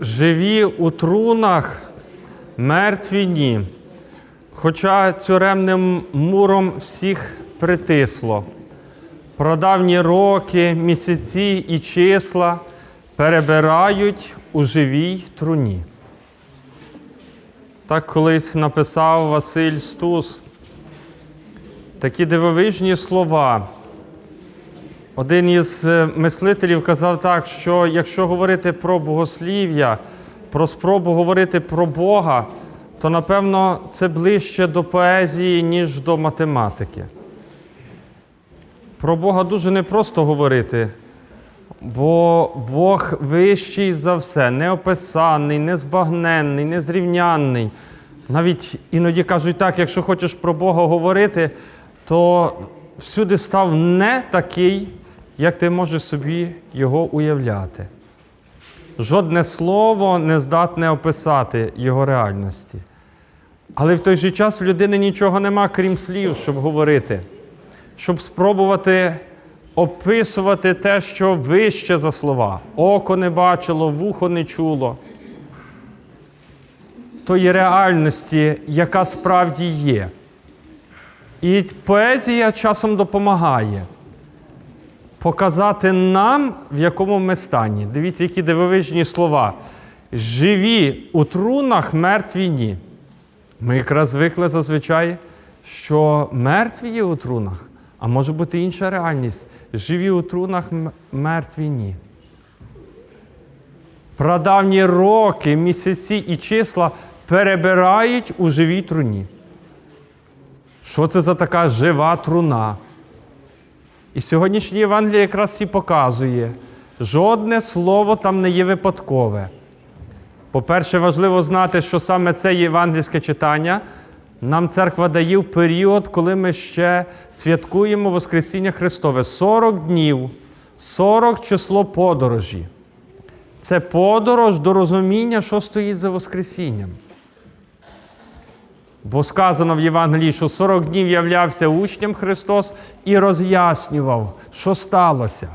Живі у трунах, мертві ні. Хоча тюремним муром всіх притисло. Прадавні роки, місяці і числа перебирають у живій труні. Так колись написав Василь Стус. Такі дивовижні слова. Один із е, мислителів казав так, що якщо говорити про богослів'я, про спробу говорити про Бога, то напевно це ближче до поезії, ніж до математики. Про Бога дуже непросто говорити, бо Бог вищий за все, неописаний, незбагненний, незрівнянний. Навіть іноді кажуть так, якщо хочеш про Бога говорити, то всюди став не такий, як ти можеш собі його уявляти. Жодне слово не здатне описати його реальності. Але в той же час в людини нічого нема, крім слів, щоб говорити, щоб спробувати описувати те, що вище за слова. Око не бачило, вухо не чуло. Тої реальності, яка справді є. І поезія часом допомагає показати нам, в якому ми стані. Дивіться, які дивовижні слова. Живі у трунах, мертві ні. Ми якраз звикли зазвичай, що мертві є у трунах, а може бути інша реальність. Живі у трунах, мертві ні. Прадавні роки, місяці і числа перебирають у живій труні. Що це за така жива труна? І сьогоднішнє Євангеліє якраз і показує, жодне слово там не є випадкове. По-перше, важливо знати, що саме це євангельське читання нам церква дає в період, коли ми ще святкуємо Воскресіння Христове. 40 днів, 40 число подорожі. Це подорож до розуміння, що стоїть за Воскресінням. Бо сказано в Євангелії, що 40 днів являвся учням Христос і роз'яснював, що сталося.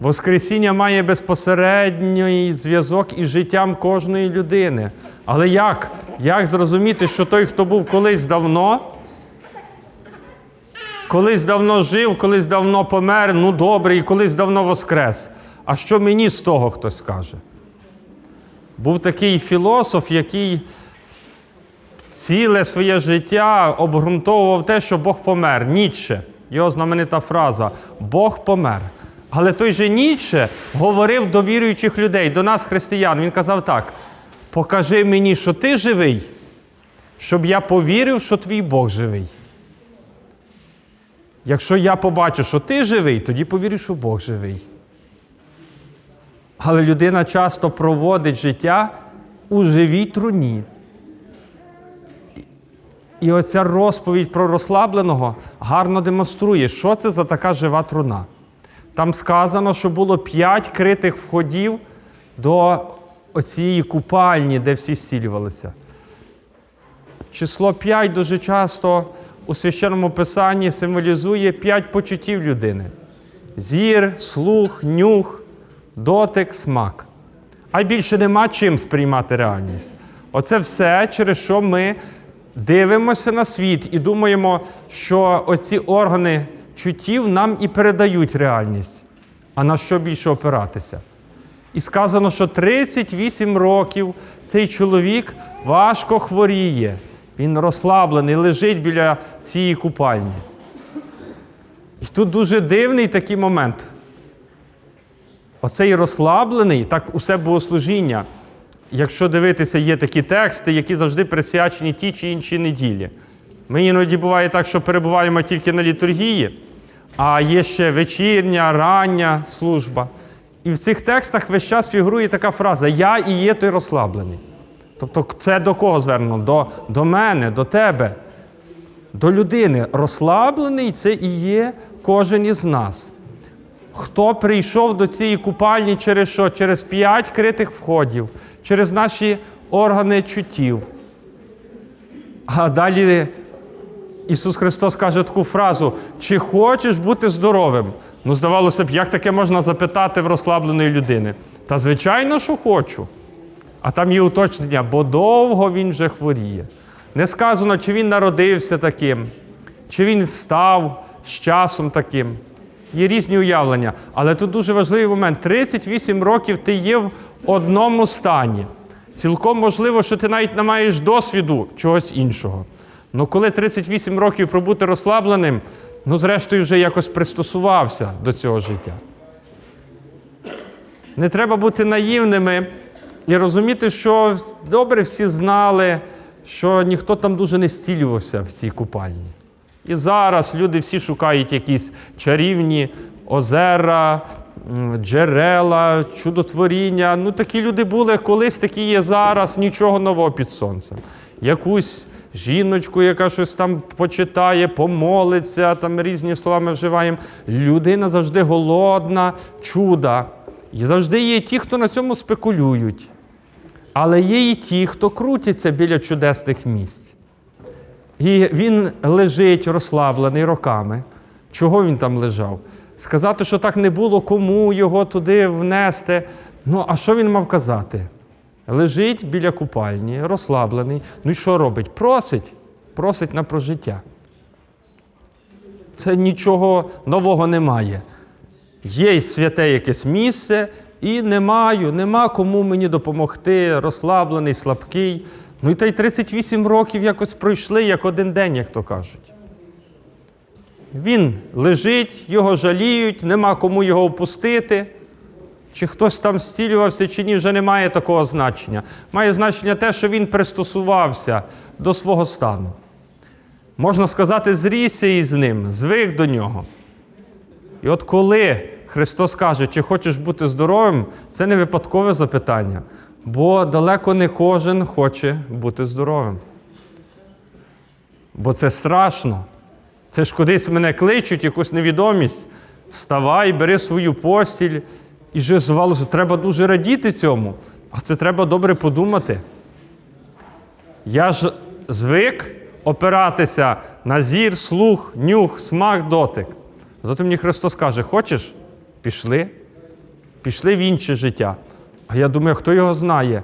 Воскресіння має безпосередній зв'язок із життям кожної людини. Але як? Як зрозуміти, що той, хто був колись давно, колись давно жив, колись давно помер, ну добре, і колись давно воскрес. А що мені з того хтось скаже? Був такий філософ, який ціле своє життя обґрунтовував те, що Бог помер. Ніцше. Його знаменита фраза Бог помер. Але той же Ніцше говорив до віруючих людей, до нас, християн. Він казав так: покажи мені, що ти живий, щоб я повірив, що твій Бог живий. Якщо я побачу, що ти живий, тоді повірю, що Бог живий. Але людина часто проводить життя у живій труні. І оця розповідь про розслабленого гарно демонструє, що це за така жива труна. Там сказано, що було п'ять критих входів до оцієї купальні, де всі зцілювалися. Число 5 дуже часто у священному писанні символізує п'ять почуттів людини: зір, слух, нюх, дотик, смак. А більше нема чим сприймати реальність. Оце все, через що ми дивимося на світ і думаємо, що оці органи чуттів нам і передають реальність. А на що більше опиратися? І сказано, що 38 років цей чоловік важко хворіє. Він розслаблений, лежить біля цієї купальні. І тут дуже дивний такий момент. Оцей розслаблений, так усе богослужіння. Якщо дивитися, є такі тексти, які завжди присвячені тій чи іншій неділі. Ми іноді буває так, що перебуваємо тільки на літургії, а є ще вечірня, рання служба. І в цих текстах весь час фігурує така фраза Я і є той розслаблений. Тобто, це до кого звернено? До, до мене, до тебе, до людини. Розслаблений це і є кожен із нас. Хто прийшов до цієї купальні через що? Через п'ять критих входів, через наші органи чуттів. А далі Ісус Христос каже таку фразу: чи хочеш бути здоровим? Ну, здавалося б, як таке можна запитати в розслабленої людини? Та звичайно, що хочу. А там є уточнення, бо довго він вже хворіє. Не сказано, чи він народився таким, чи він став з часом таким. Є різні уявлення. Але тут дуже важливий момент: 38 років ти є в одному стані. Цілком можливо, що ти навіть не маєш досвіду чогось іншого. Ну коли 38 років пробути розслабленим, ну зрештою вже якось пристосувався до цього життя. Не треба бути наївними і розуміти, що добре всі знали, що ніхто там дуже не стілювався в цій купальні. І зараз люди всі шукають якісь чарівні озера, джерела, чудотворіння. Ну, такі люди були колись, такі є зараз, нічого нового під сонцем. Якусь жіночку, яка щось там почитає, помолиться, там різні слова ми вживаємо. Людина завжди голодна, чуда. І завжди є ті, хто на цьому спекулюють. Але є і ті, хто крутяться біля чудесних місць. І він лежить розслаблений роками. Чого він там лежав? Сказати, що так не було, кому його туди внести. Ну, а що він мав казати? Лежить біля купальні, розслаблений. Ну і що робить? Просить, просить на прожиття. Це нічого нового немає. Є святе якесь місце, і не маю, нема кому мені допомогти, розслаблений, слабкий. Ну і та й 38 років якось пройшли, як один день, як то кажуть. Він лежить, його жаліють, нема кому його опустити. Чи хтось там зцілювався, чи ні, вже не має такого значення. Має значення те, що він пристосувався до свого стану. Можна сказати, зрісся із ним, звик до нього. І от коли Христос каже, чи хочеш бути здоровим, це не випадкове запитання, бо далеко не кожен хоче бути здоровим. Бо це страшно. Це ж кудись мене кличуть, якусь невідомість. Вставай, бери свою постіль. І вже здавалося, треба дуже радіти цьому, а це треба добре подумати. Я ж звик опиратися на зір, слух, нюх, смак, дотик. Зато мені Христос каже: хочеш? Пішли. Пішли в інше життя. А я думаю, хто його знає?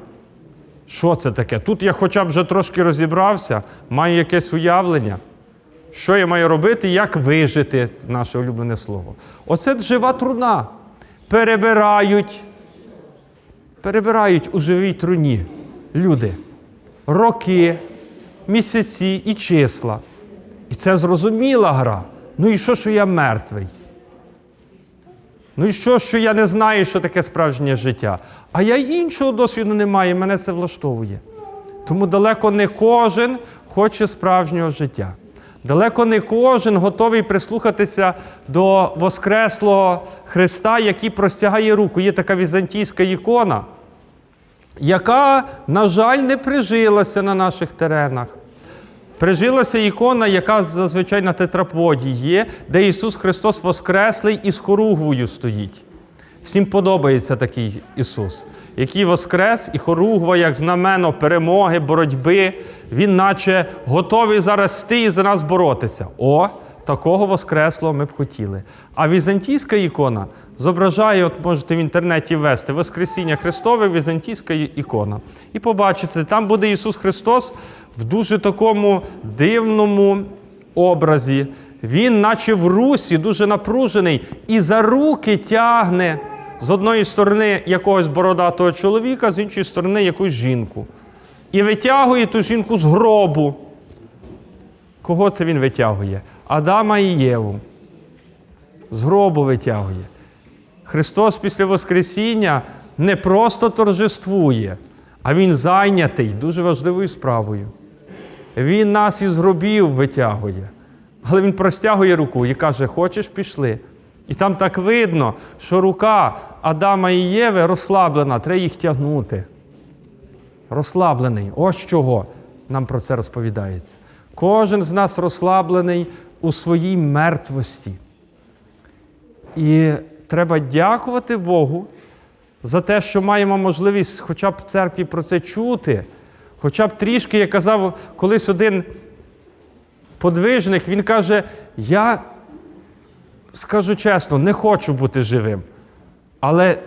Що це таке? Тут я хоча б вже трошки розібрався, маю якесь уявлення. Що я маю робити, як вижити, наше улюблене слово. Оце жива труна. Перебирають, перебирають у живій труні люди. Роки, місяці і числа. І це зрозуміла гра. Ну і що, що я мертвий? Ну і що, що я не знаю, що таке справжнє життя? А я іншого досвіду не маю, мене це влаштовує. Тому далеко не кожен хоче справжнього життя. Далеко не кожен готовий прислухатися до Воскреслого Христа, який простягає руку. Є така візантійська ікона, яка, на жаль, не прижилася на наших теренах. Прижилася ікона, яка зазвичай на тетраподі є, де Ісус Христос Воскреслий і з хоругвою стоїть. Всім подобається такий Ісус, який воскрес і хоругва, як знамено перемоги, боротьби. Він наче готовий зараз йти і за нас боротися. О, такого Воскреслого ми б хотіли. А візантійська ікона зображає, от можете в інтернеті ввести, Воскресіння Христове, візантійська ікона. І побачите, там буде Ісус Христос в дуже такому дивному образі. Він, наче в русі, дуже напружений, і за руки тягне з одної сторони якогось бородатого чоловіка, з іншої сторони якусь жінку. І витягує ту жінку з гробу. Кого це він витягує? Адама і Єву. З гробу витягує. Христос після Воскресіння не просто торжествує, а Він зайнятий дуже важливою справою. Він нас із гробів витягує. Але він простягує руку і каже: Хочеш, пішли. І там так видно, що рука Адама і Єви розслаблена, треба їх тягнути. Розслаблений. Ось чого нам про це розповідається. Кожен з нас розслаблений у своїй мертвості. І треба дякувати Богу за те, що маємо можливість хоча б в церкві про це чути. Хоча б трішки, як казав колись один подвижник, він каже: я скажу чесно, не хочу бути живим. Але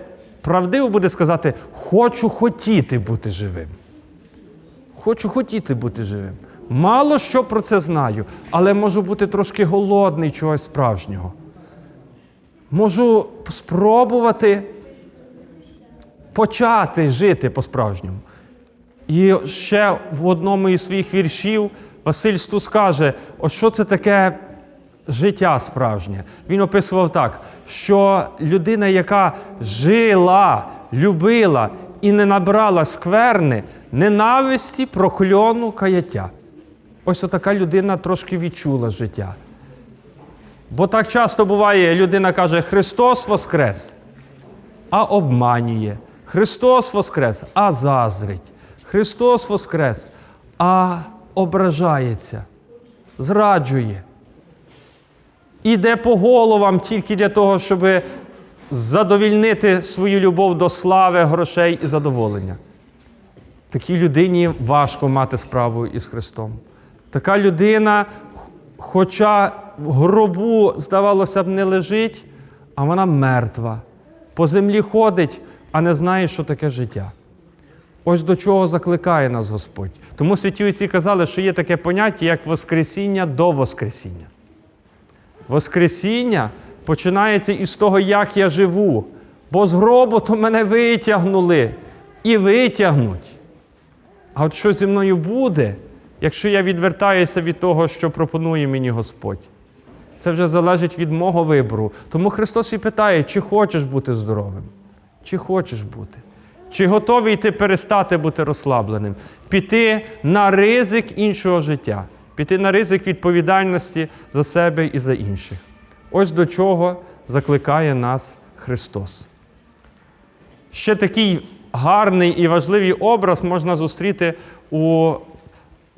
правдиво буде сказати: хочу хотіти бути живим. Хочу хотіти бути живим. Мало що про це знаю, але можу бути трошки голодний чогось справжнього. Можу спробувати почати жити по-справжньому. І ще в одному із своїх віршів Василь Стус каже, от що це таке життя справжнє. Він описував так, що людина, яка жила, любила і не набрала скверни, ненависті, прокльону, каяття. Ось така людина трошки відчула життя. Бо так часто буває, людина каже, Христос Воскрес, а обманює. Христос Воскрес, а зазрить. Христос Воскрес, а ображається, зраджує. Іде по головам тільки для того, щоб задовільнити свою любов до слави, грошей і задоволення. Такій людині важко мати справу із Христом. Така людина, хоча в гробу, здавалося б, не лежить, а вона мертва. По землі ходить, а не знає, що таке життя. Ось до чого закликає нас Господь. Тому святі отці казали, що є таке поняття, як Воскресіння до Воскресіння. Воскресіння починається із того, як я живу. Бо з гробу то мене витягнули і витягнуть. А от що зі мною буде, якщо я відвертаюся від того, що пропонує мені Господь? Це вже залежить від мого вибору. Тому Христос і питає, чи хочеш бути здоровим, чи хочеш бути. Чи готовий ти перестати бути розслабленим, піти на ризик іншого життя, піти на ризик відповідальності за себе і за інших. Ось до чого закликає нас Христос. Ще такий гарний і важливий образ можна зустріти у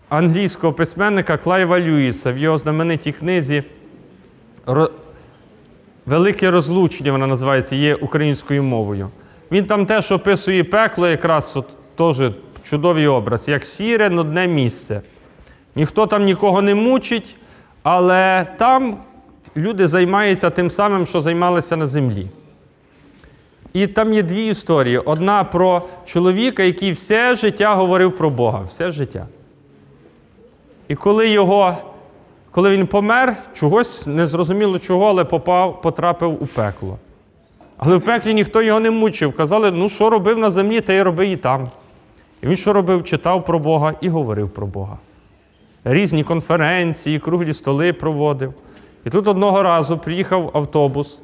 англійського письменника Клайва Льюіса в його знаменитій книзі Велике розлучення, вона називається, є українською мовою. Він там теж описує пекло, якраз от, теж чудовий образ, як сіре нудне місце. Ніхто там нікого не мучить, але там люди займаються тим самим, що займалися на землі. І там є дві історії. Одна про чоловіка, який все життя говорив про Бога, все життя. І коли його, коли він помер, чогось незрозуміло чого, але попав, потрапив у пекло. Але в пеклі ніхто його не мучив. Казали, ну що робив на землі, те й роби і там. І він що робив? Читав про Бога і говорив про Бога. Різні конференції, круглі столи проводив. І тут одного разу приїхав автобус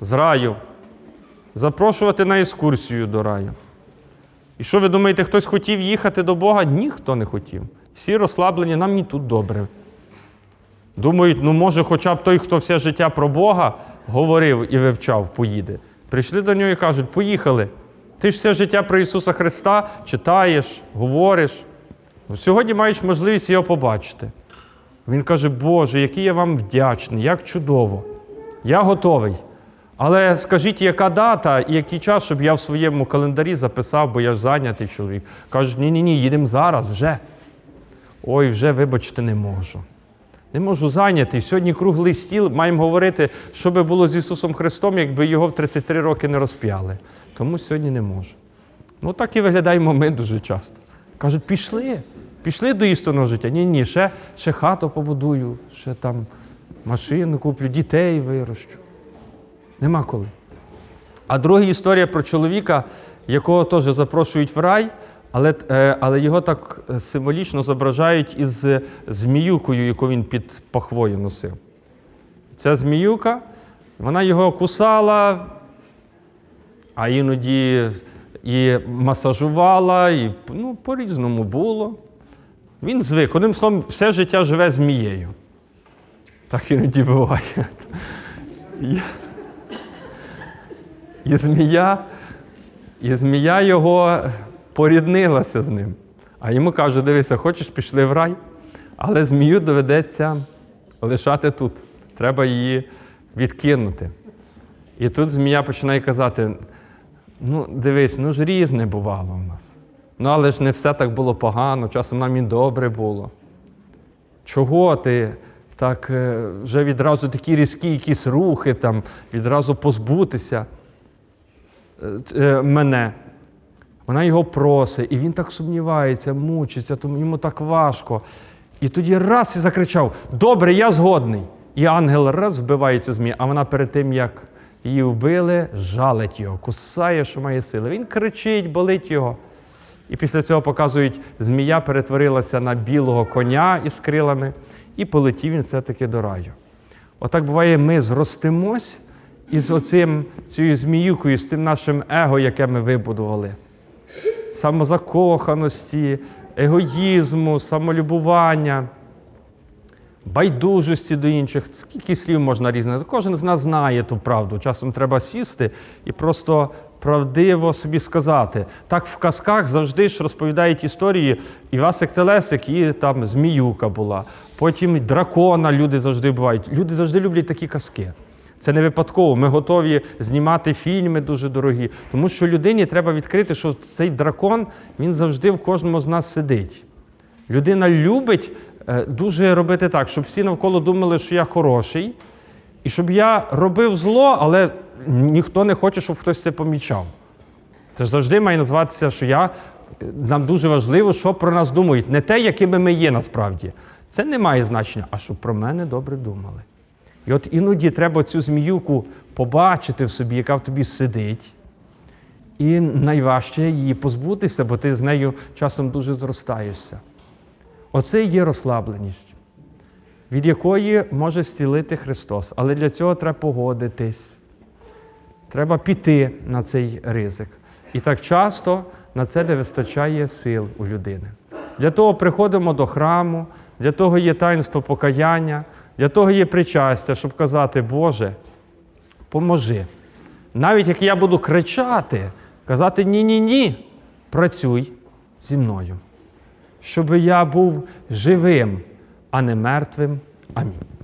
з раю запрошувати на екскурсію до раю. І що ви думаєте, хтось хотів їхати до Бога? Ніхто не хотів. Всі розслаблені, нам і тут добре. Думають, ну може, хоча б той, хто все життя про Бога говорив і вивчав, поїде. Прийшли до нього і кажуть, поїхали. Ти ж все життя про Ісуса Христа читаєш, говориш. Сьогодні маєш можливість його побачити. Він каже, Боже, який я вам вдячний, як чудово. Я готовий. Але скажіть, яка дата і який час, щоб я в своєму календарі записав, бо я ж зайнятий чоловік. Кажуть, ні-ні ні, їдемо зараз вже. Ой, вже, вибачте, не можу. Не можу зайнятий. Сьогодні круглий стіл, маємо говорити, що би було з Ісусом Христом, якби його в 33 роки не розп'яли. Тому сьогодні не можу. Ну так і виглядаємо ми дуже часто. Кажуть, пішли, пішли до істинного життя. Ні, ні, ще, ще хату побудую, ще там машину куплю, дітей вирощу. Нема коли. А друга історія про чоловіка, якого теж запрошують в рай, але, е, але його так е, символічно зображають із зміюкою, яку він під пахвою носив. Ця зміюка, вона його кусала, а іноді і масажувала, і ну, по-різному було. Він звик. Одним словом, все життя живе змією. Так іноді буває. І змія, і змія його поріднилася з ним. А йому кажуть, дивися, хочеш пішли в рай, але змію доведеться лишати тут. Треба її відкинути. І тут змія починає казати: ну, дивись, ну ж різне бувало в нас. Ну, але ж не все так було погано, часом нам і добре було. Чого ти так е, вже відразу такі різкі якісь рухи, там, відразу позбутися? е, мене. Вона його просить, і він так сумнівається, мучиться, тому йому так важко. І тоді раз і закричав: Добре, я згодний. І ангел раз вбиває цю змію, а вона перед тим, як її вбили, жалить його, кусає, що має сили. Він кричить, болить його. І після цього показують, змія перетворилася на білого коня із крилами, і полетів він все-таки до раю. Отак буває, ми зростимось із оцим, цією зміюкою, з тим нашим его, яке ми вибудували. Самозакоханості, егоїзму, самолюбування, байдужості до інших. Скільки слів можна різних? Кожен з нас знає ту правду. Часом треба сісти і просто правдиво собі сказати. Так в казках завжди ж розповідають історії Івасик Телесик і там Зміюка була. Потім дракона люди завжди бувають. Люди завжди люблять такі казки. Це не випадково. Ми готові знімати фільми дуже дорогі, тому що людині треба відкрити, що цей дракон він завжди в кожному з нас сидить. Людина любить е, дуже робити так, щоб всі навколо думали, що я хороший, і щоб я робив зло, але ніхто не хоче, щоб хтось це помічав. Це ж завжди має називатися, що я, нам дуже важливо, що про нас думають. Не те, якими ми є насправді. Це не має значення, а щоб про мене добре думали. І от іноді треба цю зміюку побачити в собі, яка в тобі сидить. І найважче її позбутися, бо ти з нею часом дуже зростаєшся. Оце і є розслабленість, від якої може зцілити Христос. Але для цього треба погодитись. Треба піти на цей ризик. І так часто на це не вистачає сил у людини. Для того приходимо до храму, для того є таїнство покаяння, для того є причастя, щоб казати, Боже, поможи. Навіть як я буду кричати, казати ні-ні-ні, працюй зі мною, щоб я був живим, а не мертвим. Амінь.